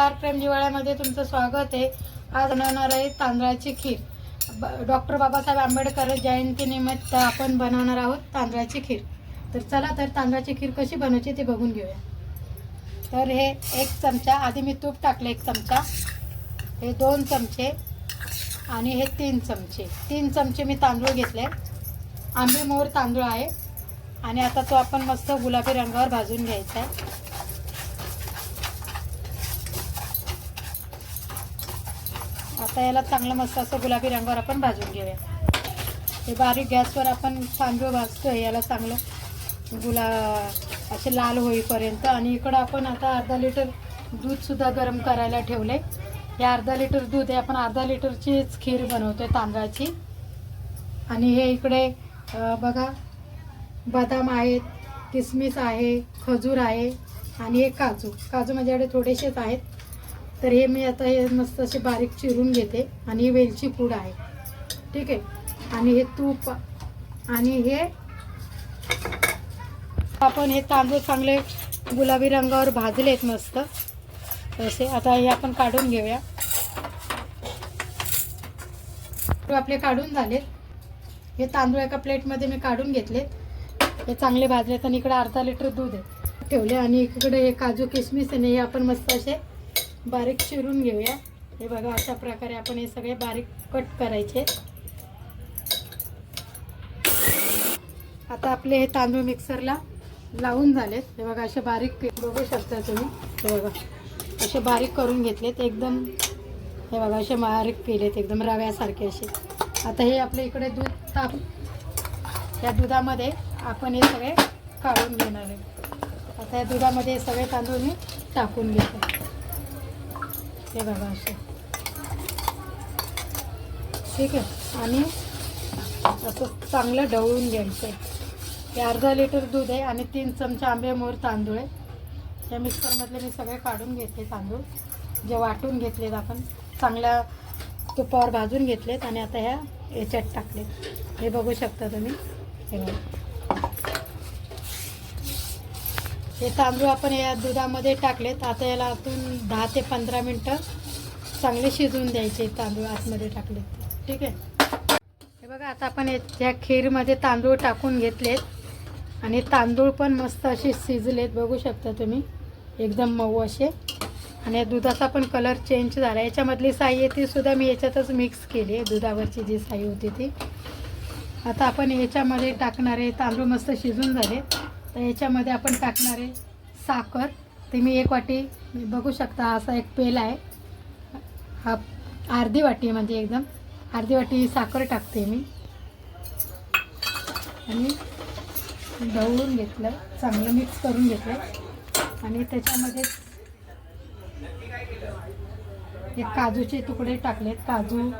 नमस्कार प्रेम जिवाळ्यामध्ये तुमचं स्वागत आहे. आज बनवणार आहे तांदळाची खीर. ब- डॉक्टर बाबासाहेब आंबेडकर जयंतीनिमित्त आपण बनवणार आहोत तांदळाची खीर. तर चला तर तांदळाची खीर कशी बनवायची ते बघून घेऊया. तर हे एक चमचा आधी मी तूप टाकले एक चमचा. हे दोन चमचे आणि हे तीन चमचे. तीन चमचे मी तांदूळ घेतले. आंबे मोहर तांदूळ आहे. आणि आता तो आपण मस्त गुलाबी रंगावर भाजून घ्यायचा आहे. आता याला चांगलं मस्त असं गुलाबी रंगावर आपण भाजून घेऊया. हे बारीक गॅसवर आपण तांदूळ भाजतोय याला चांगलं गुला असे लाल होईपर्यंत. आणि इकडं आपण आता अर्धा लिटर दूधसुद्धा गरम करायला ठेवले हे अर्धा लिटर दूध आहे आपण अर्धा लिटरचीच खीर बनवतोय तांदळाची. आणि हे इकडे बघा बदाम आहेत किसमिस आहे खजूर आहे आणि हे काजू. काजू माझ्याकडे थोडेसेच आहेत. तर हे मी आता हे मस्त असे बारीक चिरून घेते. आणि ही वेलची पूड आहे. ठीक आहे? आणि हे तूप आणि हे आपण हे तांदूळ चांगले गुलाबी रंगावर भाजलेत मस्त. तसे आता हे आपण काढून घेऊया. आपले काढून झालेत. हे तांदूळ एका प्लेटमध्ये मी काढून घेतले हे चांगले भाजलेत आणि इकडे अर्धा लिटर दूध आहे. ठेवले आणि इकडे हे काजू किशमिश आणि हे आपण मस्त असे बारीक चिरून घेऊया. हे बघा अशा प्रकारे आपण हे सगळे बारीक कट करायचे. आता आपले हे तांदूळ मिक्सरला लावून झालेत. हे बघा असे बारीक बघू शकता तुम्ही. हे बघा असे बारीक करून घेतलेत. एकदम हे बघा असे बारीक केलेत एकदम रव्यासारखे असे. आता हे आपल्या इकडे दूध ताप या दुधामध्ये आपण हे सगळे काढून घेणार आहे आता या दुधामध्ये हे सगळे तांदूळ मी टाकून घेतो. हे बघा असे. ठीक आहे. आणि असं चांगलं ढवळून घ्यायचं आहे. हे अर्धा लिटर दूध आहे आणि तीन चमचे आंबेमोर तांदूळ आहे. या मिक्सरमधले मी सगळे काढून घेतले तांदूळ. जे वाटून घेतलेत आपण चांगल्या तुपावर भाजून घेतलेत आणि आता ह्या याच्यात टाकले हे बघू शकता तुम्ही. हे बघा. हे तांदूळ आपण या दुधामध्ये टाकलेत. आता याला आतून दहा ते पंधरा मिनटं चांगले शिजवून द्यायचे तांदूळ आतमध्ये टाकले ठीक आहे? हे बघा आता आपण या खीरमध्ये तांदूळ टाकून घेतलेत. आणि तांदूळ पण मस्त असे शिजलेत. बघू शकता तुम्ही. एकदम मऊ असे. आणि या दुधाचा पण कलर चेंज झाला. याच्यामधली साई आहे ती सुद्धा मी याच्यातच मिक्स केली आहे. दुधावरची जी साई होती ती. आता आपण याच्यामध्ये टाकणारे तांदूळ मस्त शिजून झाले. तर याच्यामध्ये आपण टाकणारे साखर. ते मी एक वाटी बघू शकता असा एक पेल आहे. हा अर्धी वाटी आहे म्हणजे एकदम. अर्धी वाटी साखर टाकते मी. आणि ढवळून घेतलं चांगलं मिक्स करून घेतलं. आणि त्याच्यामध्ये हे काजूचे तुकडे टाकलेत. काजू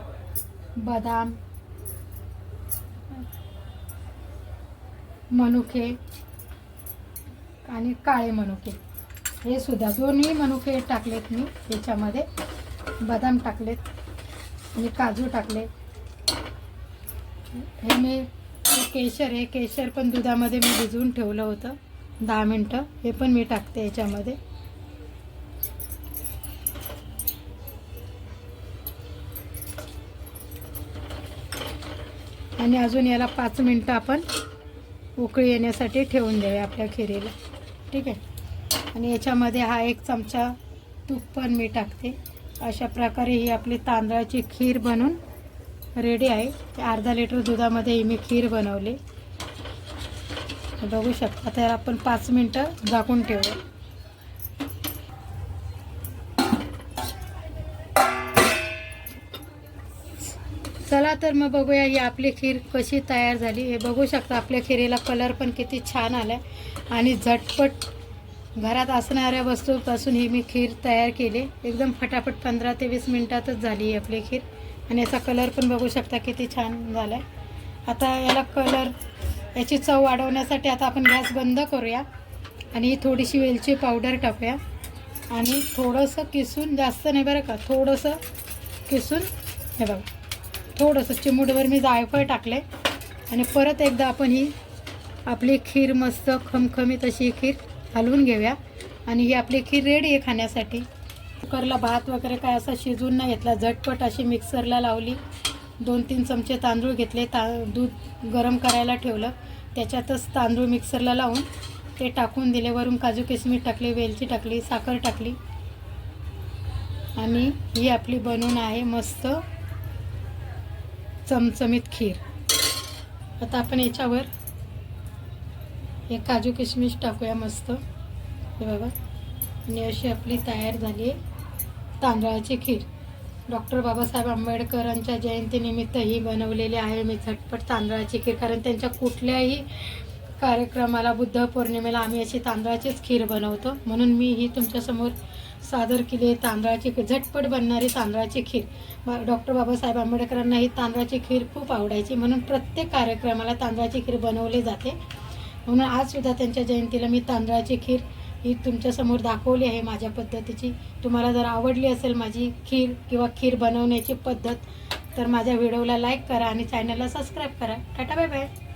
बदाम मनुके आणि काळे मनुके. हे सुद्धा दोन्ही मनुके टाकलेत मी याच्यामध्ये. बदाम टाकलेत आणि काजू टाकले हे मी केशर हे केशर पण दुधामध्ये मी भिजवून ठेवलं होतं. दहा मिनटं. हे पण मी टाकते याच्यामध्ये. आणि अजून याला पाच मिनटं आपण उकळी येण्यासाठी ठेवून द्यावे आपल्या खिरीला. ठीक आहे? आणि याच्यामध्ये हा एक चमचा तूप पण मी टाकते. अशा प्रकारे ही आपली तांदळाची खीर बनून रेडी आहे. ते अर्धा लिटर दुधामध्ये ही मी खीर बनवली. बघू शकता तर आपण पाच मिनटं झाकून ठेवू. चला तर मग बघूया ही आपली खीर कशी तयार झाली. हे बघू शकता आपल्या खिरीला कलर पण किती छान आला आणि झटपट घरात असणाऱ्या वस्तूपासून ही मी खीर तयार केली. एकदम फटाफट पंधरा ते वीस मिनटातच झाली ही आपली खीर. आणि याचा कलर पण बघू शकता किती छान झाला आहे आता याला कलर याची चव वाढवण्यासाठी आता आपण गॅस बंद करूया. आणि ही थोडीशी वेलची पावडर टाकूया. आणि थोडंसं किसून जास्त नाही बरं का थोडंसं किसून हे बघा. थोडंसं चिमूटभर मी जायफळ टाकले आणि परत एकदा आपण ही आपली खीर मस्त खमखमीत अशी खीर हलवून घेऊया. आणि ही आपली खीर रेडी आहे खाण्यासाठी. कुकरला भात वगैरे काय असं शिजून नाही घेतला झटपट अशी मिक्सरला लावली. दोन तीन चमचे तांदूळ घेतले ता दूध गरम करायला ठेवलं. त्याच्यातच तांदूळ मिक्सरला लावून ते टाकून दिले. वरून काजू किसमिस टाकली वेलची टाकली साखर टाकली. आणि ही आपली बनवून आहे मस्त चमचमीत खीर. आता आपण याच्यावर हे काजू किशमिश टाकूया मस्त. हे बघा. आणि अशी आपली तयार झाली आहे तांदळाची खीर. डॉक्टर बाबासाहेब आंबेडकरांच्या जयंतीनिमित्त ही बनवलेली आहे मी झटपट तांदळाची खीर. कारण त्यांच्या कुठल्याही कार्यक्रमाला बुद्ध पौर्णिमेला आम्ही अशी तांदळाचीच खीर बनवतो. म्हणून मी ही तुमच्यासमोर सादर केली तांदळाची खीर झटपट बनणारी तांदळाची खीर. बा- डॉक्टर बाबासाहेब आंबेडकरांना ही तांदळाची खीर खूप आवडायची. म्हणून प्रत्येक कार्यक्रमाला तांदळाची खीर बनवली जाते. म्हणून आजसुद्धा त्यांच्या जयंतीला मी तांदळाची खीर ही तुमच्यासमोर दाखवली आहे माझ्या पद्धतीची. तुम्हाला जर आवडली असेल माझी खीर किंवा खीर बनवण्याची पद्धत तर माझ्या व्हिडिओला लाईक करा आणि चॅनलला सबस्क्राईब करा. Tata bye bye.